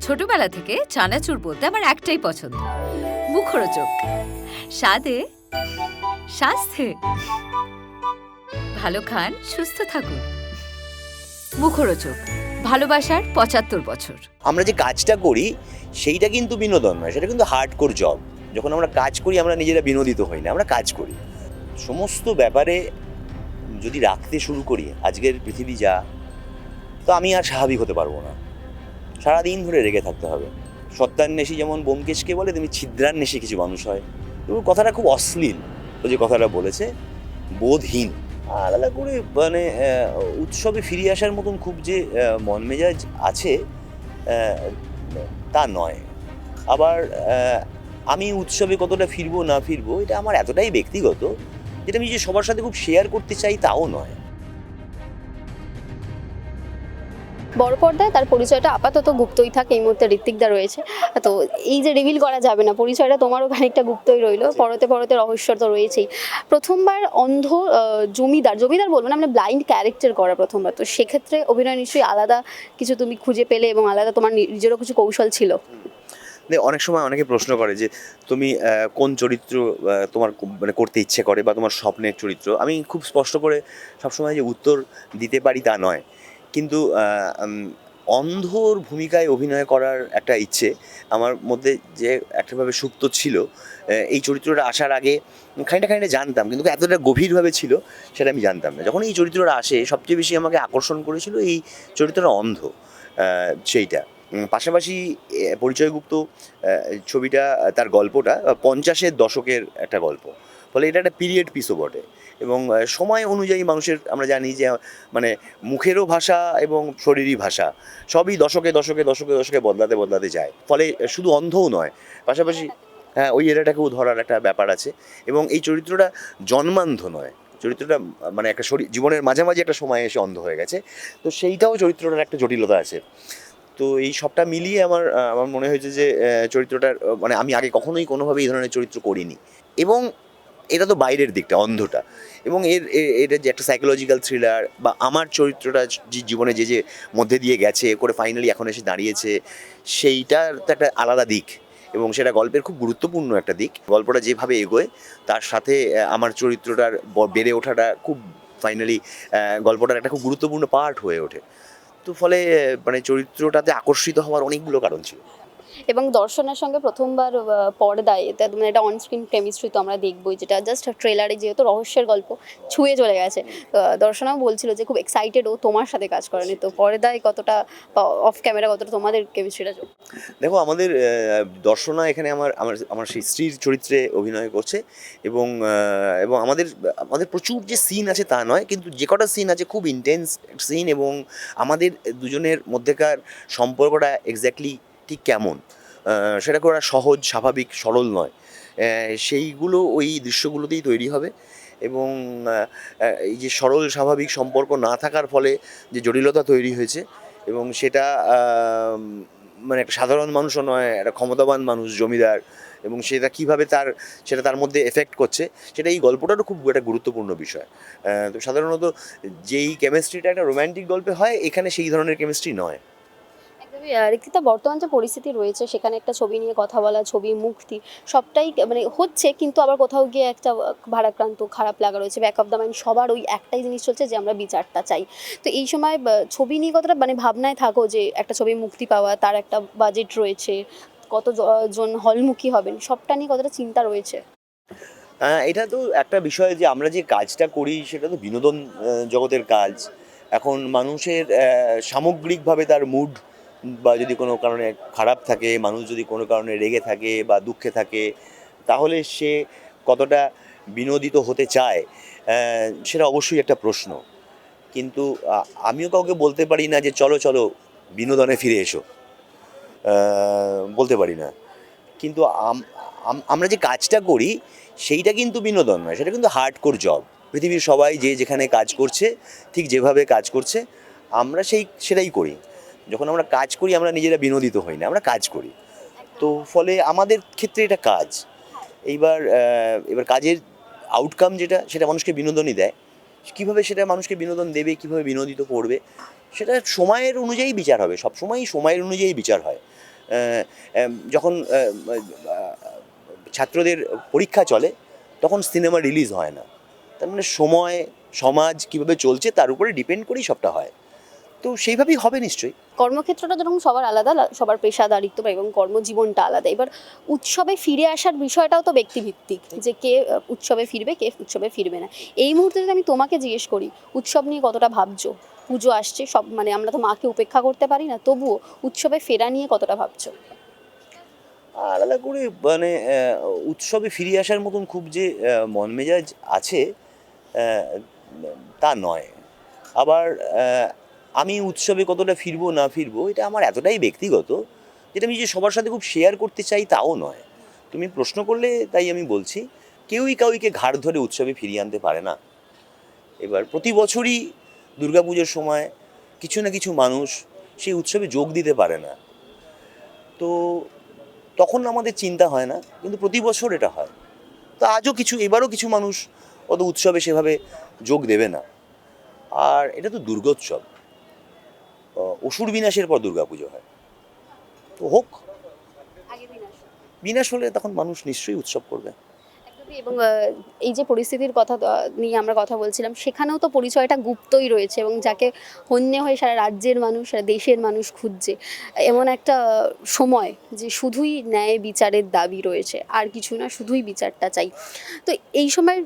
ছোটবেলা থেকে চানাচুর বলতে আমার একটাই পছন্দ। মুখরোচক। স্বাদে, স্বাস্থ্যে। ভালো খান, সুস্থ থাকুন। মুখরোচক। ভালোবাসার পঁচাত্তর বছর। আমরা যে কাজটা করি, সেইটা কিন্তু বিনোদন নয়, সেটা কিন্তু হার্ড কোর জব যখন আমরা কাজ করি, আমরা নিজেরা বিনোদিত হই না, আমরা কাজ করি। সমস্ত ব্যাপারে যদি রাখতে শুরু করি, আজকের পৃথিবী যা, তো আমি আর স্বাভাবিক হতে পারব না। সারাদিন ধরে রেগে থাকতে হবে। সত্যান্বেষী যেমন বোমকেশকে বলে তুমি ছিদ্রান্বেষী কিছু মানুষ হয়। এবং কথাটা খুব অশ্লীল, ও যে কথাটা বলেছে, বোধহীন। আলাদা করে মানে উৎসবে ফিরে আসার মতন খুব যে মন মেজাজ আছে তা নয়। আবার আমি উৎসবে কতটা ফিরবো না ফিরবো, এটা আমার এতটাই ব্যক্তিগত, যেটা আমি যে সবার সাথে খুব শেয়ার করতে চাই তাও নয়। বড় পর্দায় তার পরিচয়টা আপাতত গুপ্তই থাকে এই মুহূর্তে ঋত্বিকদা রয়েছে। তো এই যে রিভিল করা যাবে না পরিচয়টা তোমারও খানিকটা গুপ্তই রইল। পরতে পরতে রহস্য তো রয়েছেই। প্রথমবার অন্ধ জমিদার জমিদার বলব না মানে ব্লাইন্ড ক্যারেক্টার করা প্রথমবার। তো সেক্ষেত্রে অভিনয় নিশ্চয়ই আলাদা কিছু তুমি খুঁজে পেলে এবং আলাদা তোমার নিজেরও কিছু কৌশল ছিল? অনেক সময় অনেকে প্রশ্ন করে যে তুমি কোন চরিত্র তোমার মানে করতে ইচ্ছে করে বা তোমার স্বপ্নের চরিত্র? আমি খুব স্পষ্ট করে সবসময় যে উত্তর দিতে পারি তা নয়। কিন্তু অন্ধর ভূমিকায় অভিনয় করার একটা ইচ্ছে আমার মধ্যে যে একটাভাবে সুপ্ত ছিল এই চরিত্রটা আসার আগে খানিকটা খানিকটা জানতাম, কিন্তু এতটা গভীরভাবে ছিল সেটা আমি জানতাম না। যখন এই চরিত্রটা আসে, সবচেয়ে বেশি আমাকে আকর্ষণ করেছিল এই চরিত্রটা অন্ধ সেইটা। পাশাপাশি পরিচয়গুপ্ত ছবিটা, তার গল্পটা, পঞ্চাশের দশকের একটা গল্প। ফলে এটা একটা পিরিয়ড পিসও বটে। এবং সময় অনুযায়ী মানুষের, আমরা জানি যে মানে মুখেরও ভাষা এবং শরীরী ভাষা, সবই দশকে দশকে দশকে দশকে বদলাতে বদলাতে যায়। ফলে শুধু অন্ধও নয়, পাশাপাশি হ্যাঁ ওই এরাটাকেও ধরার একটা ব্যাপার আছে এবং এই চরিত্রটা জন্মান্ধ নয়। চরিত্রটা মানে একটা শরীর জীবনের মাঝামাঝি একটা সময় এসে অন্ধ হয়ে গেছে। তো সেইটাও চরিত্রটার একটা জটিলতা আছে। তো এই সবটা মিলিয়ে আমার আমার মনে হয়েছে যে চরিত্রটার মানে আমি আগে কখনোই কোনোভাবে এই ধরনের চরিত্র করিনি। এবং এটা তো বাইরের দিকটা, অন্ধটা। এবং এর এটা যে একটা সাইকোলজিক্যাল থ্রিলার বা আমার চরিত্রটা যে জীবনে যে যে মধ্যে দিয়ে গেছে, করে ফাইনালি এখন এসে দাঁড়িয়েছে, সেইটার তো একটা আলাদা দিক। এবং সেটা গল্পের খুব গুরুত্বপূর্ণ একটা দিক। গল্পটা যেভাবে এগোয়, তার সাথে আমার চরিত্রটার বেড়ে ওঠাটা খুব ফাইনালি গল্পটার একটা খুব গুরুত্বপূর্ণ পার্ট হয়ে ওঠে। তো ফলে মানে চরিত্রটাতে আকর্ষিত হওয়ার অনেকগুলো কারণ ছিল। এবং দর্শনের সঙ্গে প্রথমবার পর্দায় মানে এটা অনস্ক্রিন কেমিস্ট্রি তো আমরা দেখবোই, যেটা জাস্ট ট্রেলারে যেহেতু রহস্যের গল্প ছুঁয়ে চলে গেছে। দর্শনাও বলছিল যে খুব এক্সাইটেড ও তোমার সাথে কাজ করেনি। তো পর্দায় কতটা অফ ক্যামেরা কতটা তোমাদের কেমিস্ট্রিটা দেখো, আমাদের দর্শনা এখানে আমার আমার আমার সেই স্ত্রীর চরিত্রে অভিনয় করছে এবং এবং আমাদের আমাদের প্রচুর যে সিন আছে তা নয়, কিন্তু যে কটা সিন আছে খুব ইন্টেন্স সিন এবং আমাদের দুজনের মধ্যেকার সম্পর্কটা এক্স্যাক্টলি ঠিক কেমন? সেটা করা সহজ, স্বাভাবিক, সরল নয়। সেইগুলো ওই দৃশ্যগুলোতেই তৈরি হবে এবং এই যে সরল, স্বাভাবিক সম্পর্ক না থাকার ফলে যে জটিলতা তৈরি হয়েছে এবং সেটা মানে একটা সাধারণ মানুষও নয়, একটা ক্ষমতাবান মানুষ, জমিদার এবং সেটা কীভাবে তার, সেটা তার মধ্যে এফেক্ট করছে, সেটা এই গল্পটারও খুব একটা গুরুত্বপূর্ণ বিষয়। তো সাধারণত যেই কেমিস্ট্রিটা একটা রোম্যান্টিক গল্পে হয়, এখানে সেই ধরনের কেমিস্ট্রি নয়। ঋক্তিতা বর্তমান যে পরিস্থিতি রয়েছে, সেখানে একটা ছবি নিয়ে কথা বলা, ছবি মুক্তি, সবটাই মানে হচ্ছে, কিন্তু আবার কোথাও গিয়ে একটা ভারাক্রান্ত, খারাপ লাগা রয়েছে। ব্যাক অফ দ্য মাইন্ড সবার ওই একটাই জিনিস চলছে যে, আমরা বিচারটা চাই। তো এই সময় ছবি নিয়ে কতটা মানে ভাবনায় থাকো যে, একটা ছবি মুক্তি পাওয়া, তার একটা বাজেট রয়েছে, কত জন হলমুখী হবেন, সবটা নিয়ে কতটা চিন্তা রয়েছে? এটা তো একটা বিষয় যে, আমরা যে কাজটা করি, সেটা তো বিনোদন জগতের কাজ। এখন মানুষের সামগ্রিকভাবে তার মুড বা যদি কোনো কারণে খারাপ থাকে, মানুষ যদি কোনো কারণে রেগে থাকে বা দুঃখে থাকে, তাহলে সে কতটা বিনোদিত হতে চায় সেটা অবশ্যই একটা প্রশ্ন। কিন্তু আমিও কাউকে বলতে পারি না যে চলো চলো বিনোদনে ফিরে এসো। বলতে পারি না। কিন্তু আম- আম- আমরা যে কাজটা করি, সেইটা কিন্তু বিনোদন নয়, সেটা কিন্তু হার্ডকোর জব পৃথিবীর সবাই যে যেখানে কাজ করছে, ঠিক যেভাবে কাজ করছে, আমরা সেই, সেটাই করি। যখন আমরা কাজ করি, আমরা নিজেরা বিনোদিত হই না, আমরা কাজ করি। তো ফলে আমাদের ক্ষেত্রে এটা কাজ। এইবার এবার কাজের আউটকাম যেটা, সেটা মানুষকে বিনোদনই দেয়। কীভাবে সেটা মানুষকে বিনোদন দেবে, কীভাবে বিনোদিত করবে, সেটা সময়ের অনুযায়ী বিচার হবে। সব সময়ই সময়ের অনুযায়ী বিচার হয়। যখন ছাত্রদের পরীক্ষা চলে, তখন সিনেমা রিলিজ হয় না। তার মানে সময়, সমাজ কীভাবে চলছে, তার উপরে ডিপেন্ড করেই সবটা হয়। তো সেইভাবেই হবে নিশ্চয়ই। কর্মক্ষেত্রটা যেরকম সবার আলাদা সবার পেশাদারিত্ব এবং কর্মজীবনটা আলাদা। এবার উৎসবে ফিরে আসার বিষয়টাও তো ব্যক্তিভিত্তিক যে কে উৎসবে ফিরবে কে উৎসবে ফিরবে না। এই মুহূর্তে যদি আমি তোমাকে জিজ্ঞেস করি উৎসব নিয়ে কতটা ভাবছ? পুজো আসছে সব মানে আমরা তো মাকে উপেক্ষা করতে পারি না তবুও উৎসবে ফেরা নিয়ে কতটা ভাবছ? আলাদা করে মানে উৎসবে ফিরে আসার মতন খুব যে মন মেজাজ আছে তা নয়। আবার আমি উৎসবে কতটা ফিরবো, না ফিরবো, এটা আমার এতটাই ব্যক্তিগত যেটা আমি যে সবার সাথে খুব শেয়ার করতে চাই তাও নয়। তুমি প্রশ্ন করলে তাই আমি বলছি, কেউই কাউকে ঘাড় ধরে উৎসবে ফিরিয়ে আনতে পারে না। এবার প্রতি বছরই দুর্গাপুজোর সময় কিছু না কিছু মানুষ সেই উৎসবে যোগ দিতে পারে না। তো তখন আমাদের চিন্তা হয় না, কিন্তু প্রতি বছর এটা হয়। তো আজও কিছু, এবারও কিছু মানুষ অত উৎসবে সেভাবে যোগ দেবে না। আর এটা তো দুর্গোৎসব। অসুর বিনাশের পর দুর্গাপুজো হয়। তো হোক। বিনাশ হলে তখন মানুষ নিশ্চয়ই উৎসব করবে। এবং এই যে পরিস্থিতির কথা নিয়ে আমরা কথা বলছিলাম, সেখানেও তো পরিচয়টা গুপ্তই রয়েছে এবং যাকে হন্যে হয়ে সারা রাজ্যের মানুষ, সারা দেশের মানুষ খুঁজছে। এমন একটা সময় যে শুধুই ন্যায় বিচারের দাবি রয়েছে, আর কিছু না, শুধুই বিচারটা চাই। তো এই সময়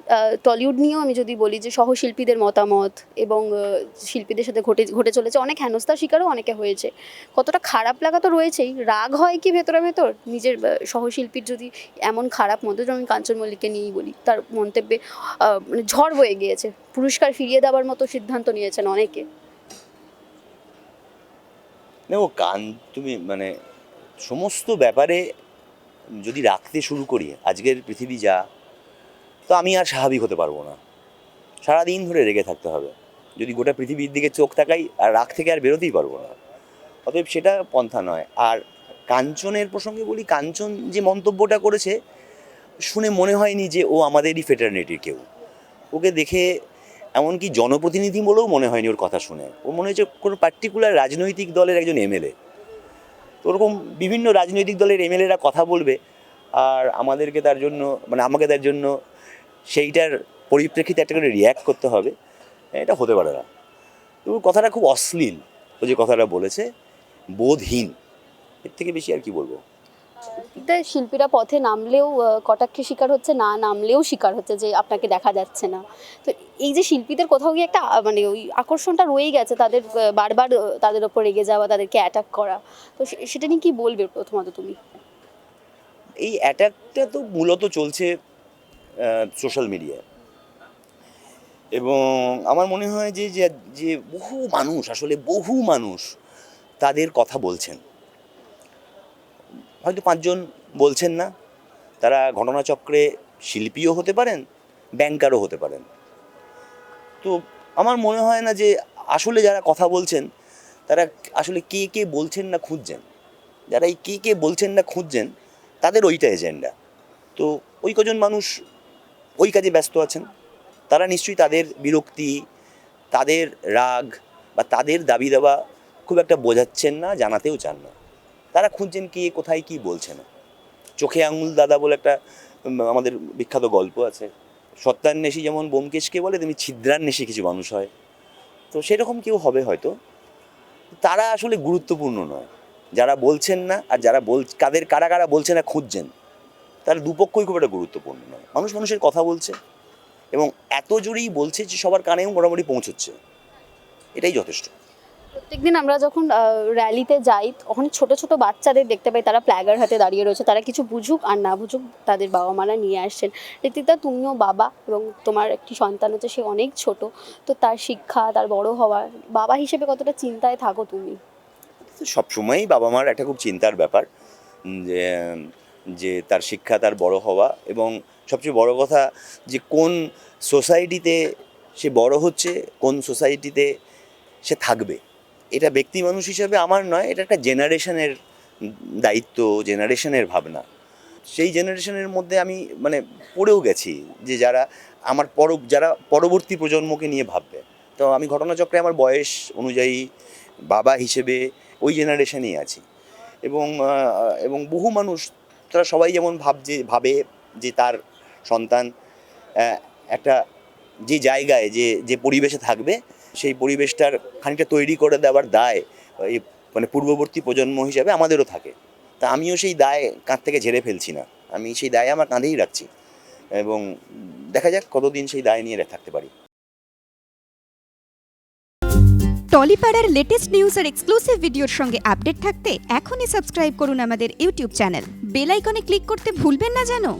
টলিউড নিয়েও আমি যদি বলি যে সহশিল্পীদের মতামত এবং শিল্পীদের সাথে ঘটে ঘটে চলেছে, অনেক হেনস্থার শিকারও অনেকে হয়েছে। কতটা খারাপ লাগা তো রয়েছেই। রাগ হয় কি ভেতরে ভেতর? নিজের সহশিল্পীর যদি এমন খারাপ মন্তব্য, যেমন কাঞ্চন মল্লিককে নিয়েই বলি। তার মন্তব্যে মানে ঝড় বয়ে গিয়েছে। পুরস্কার ফিরিয়ে দেওয়ার মতো সিদ্ধান্ত নিয়েছেন অনেকে। দেখো গান তুমি মানে সমস্ত ব্যাপারে যদি রাখতে শুরু করি, আজকের পৃথিবী যা, তো আমি আর স্বাভাবিক হতে পারব না। সারাদিন ধরে রেগে থাকতে হবে। যদি গোটা পৃথিবীর দিকে চোখ তাকাই, আর রাগ থেকে আর বেরোতেই পারব না। অতএব সেটা পন্থা নয়। আর কাঞ্চনের প্রসঙ্গে বলি, কাঞ্চন যে মন্তব্যটা করেছে শুনে মনে হয়নি যে ও আমাদেরই ফেটার্নিটির কেউ। ওকে দেখে এমনকি জনপ্রতিনিধি বলেও মনে হয়নি ওর কথা শুনে। ও মনে হচ্ছে কোনো পার্টিকুলার রাজনৈতিক দলের একজন এমএলএ তো ওরকম বিভিন্ন রাজনৈতিক দলের এমএলএরা কথা বলবে আর আমাদেরকে তার জন্য মানে আমাকে তার জন্য সেইটার পরিপ্রেক্ষিতে একটা করে রিয়্যাক্ট করতে হবে। এটা হতে পারে না। ওর কথাটা খুব অশ্লীল, ও যে কথাটা বলেছে, বোধহীন। এর থেকে বেশি আর কি বলব? শিল্পীরা পথে নামলেও আহ, কটাক্ষের শিকার হচ্ছে না নামলেও শিকার হচ্ছে যে আপনাকে দেখা যাচ্ছে না। তো এই যে শিল্পীদের কোথাও গিয়ে একটা মানে ওই আকর্ষণটা রয়েই গেছে তাদের বারবার তাদের ওপর রেগে যাওয়া তাদেরকে অ্যাটাক করা। তো সেটা নিয়ে কি বলবে প্রথমত তুমি? এই অ্যাটাকটা তো মূলত চলছে সোশ্যাল মিডিয়ায় এবং আমার মনে হয় যে- যে বহু মানুষ আসলে বহু মানুষ তাদের কথা বলছেন। হয়তো পাঁচজন বলছেন না। তারা ঘটনাচক্রে শিল্পীও হতে পারেন ব্যাংকারও হতে পারেন। তো আমার মনে হয় না যে আসলে যারা কথা বলছেন, তারা আসলে কে কে বলছেন না খুঁজছেন। যারা এই কে কে বলছেন না খুঁজছেন, তাদের ওইটা এজেন্ডা তো ওই কজন মানুষ ওই কাজে ব্যস্ত আছেন, তারা নিশ্চয়ই তাদের বিরক্তি, তাদের রাগ বা তাদের দাবি দেওয়া খুব একটা বোঝাচ্ছেন না, জানাতেও চান না। তারা খুঁজছেন কে, কোথায় কি বলছে না। চোখে আঙুল দাদা বলে একটা আমাদের বিখ্যাত গল্প আছে। সত্যান্বেষী যেমন বোমকেশকে বলে, তেমনি ছিদ্রান্বেষী কিছু মানুষ হয়। তো সেরকম কেউ হবে হয়তো। তারা আসলে গুরুত্বপূর্ণ নয়। যারা বলছেন না, আর যারা বল, কাদের, কারা কারা বলছে না, খুঁজছেন। তার দুপক্ষই খুব একটা গুরুত্বপূর্ণ নয়। মানুষ মানুষের কথা বলছে। এবং এত জোরেই বলছে যে সবার কানেও মোটামুটি পৌঁছচ্ছে। এটাই যথেষ্ট। প্রত্যেকদিন আমরা যখন র্যালিতে যাই, তখন ছোট ছোট বাচ্চাদের দেখতে পাই, তারা প্ল্যাগার হাতে দাঁড়িয়ে রয়েছে। তারা কিছু বুঝুক আর না বুঝুক, তাদের বাবা মারা নিয়ে আসছেন। ঋতিতা, তুমিও বাবা এবং তোমার একটি সন্তান হচ্ছে সে অনেক ছোট। তো তার শিক্ষা, তার বড় হওয়া, বাবা হিসেবে কতটা চিন্তায় থাকো তুমি? সবসময়ই বাবা মার একটা খুব চিন্তার ব্যাপার যে যে তার শিক্ষা, তার বড় হওয়া এবং সবচেয়ে বড় কথা যে, কোন সোসাইটিতে সে বড় হচ্ছে, কোন সোসাইটিতে সে থাকবে। এটা ব্যক্তি মানুষ হিসাবে আমার নয়, এটা একটা জেনারেশনের দায়িত্ব, জেনারেশনের ভাবনা। সেই জেনারেশনের মধ্যে আমি মানে পড়েও গেছি যে যারা আমার পর যারা পরবর্তী প্রজন্মকে নিয়ে ভাববে। তো আমি ঘটনাচক্রে আমার বয়স অনুযায়ী বাবা হিসেবে ওই জেনারেশনেই আছি। এবং এবং বহু মানুষ, তারা সবাই যেমন ভাবছে, ভাবে যে তার সন্তান একটা যে জায়গায়, যে যে পরিবেশে থাকবে সেই পরিবেশটার খানিকটা তৈরি করে দেওয়ার দায় এই মানে পূর্ববর্তী প্রজন্ম হিসাবে আমাদেরও থাকে। তা আমিও সেই দায় কাঁধ থেকে ঝেড়ে ফেলছি না। আমি সেই দায় আমার কাঁধেই রাখছি এবং দেখা যাক কতদিন সেই দায় নিয়ে থাকতে পারি। টলিপাড়ার লেটেস্ট নিউজ আর এক্সক্লুসিভ ভিডিওর সঙ্গে আপডেট থাকতে এখনই সাবস্ক্রাইব করুন আমাদের ইউটিউব চ্যানেল বেল আইকনে ক্লিক করতে ভুলবেন না জানো